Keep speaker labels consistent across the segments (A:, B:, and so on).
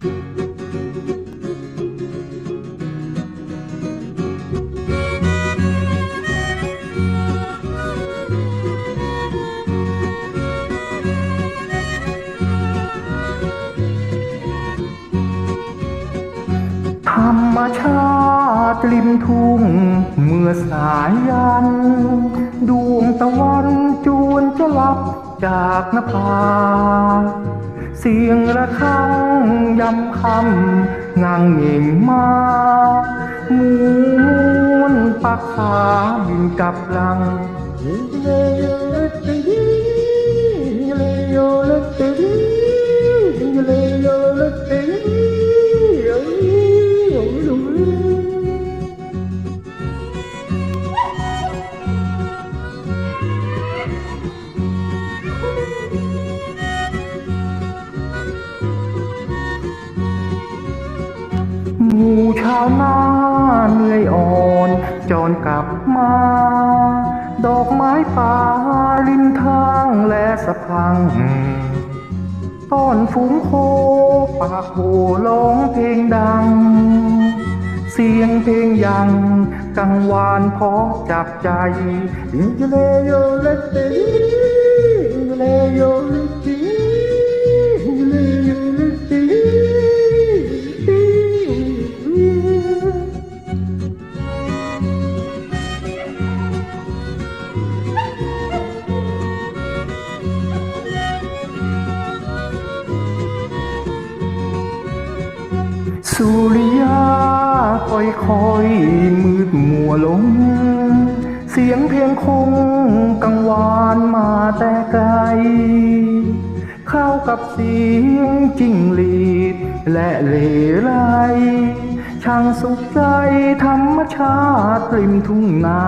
A: ธรรมชาติริมทุ่ง เมื่อสายยัน ดวงตะวันจวนจะลับจากนภา เสียงระฆังยำคำงางเหง่งมาหมูมวนปักษาบินกลับหลัง หมู่ชาวนาเหนื่อยอ่อนจรกลับมา ดอกไม้ป่าริมทางและสะพังต้อนฝูงโคปากโหร้องเพลงดัง เสียงเพลงยังกังวานพราะจับใจอินเลโยเลติอินเล สุริยาค่อยค่อยมืดมัวลง เสียงเพลงคงกังวานมาแต่ไกล เข้ากับเสียงจิ้งหรีดและเหลไรช่างสุขใจธรรมชาติริมทุ่งนา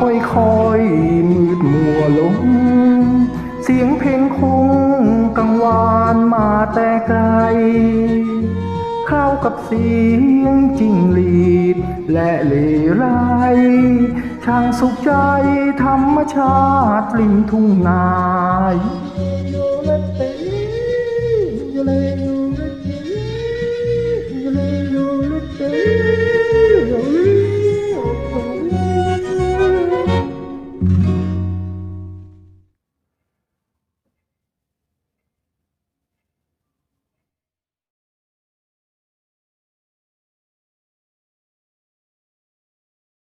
A: ค่อยค่อยๆมืดมัวลง เสียงเพลงคงกังวานมาแต่ไกลเข้ากับเสียงจิ้งหรีด และเหลไรช่างสุขใจธรรมชาติริมทุ่งนา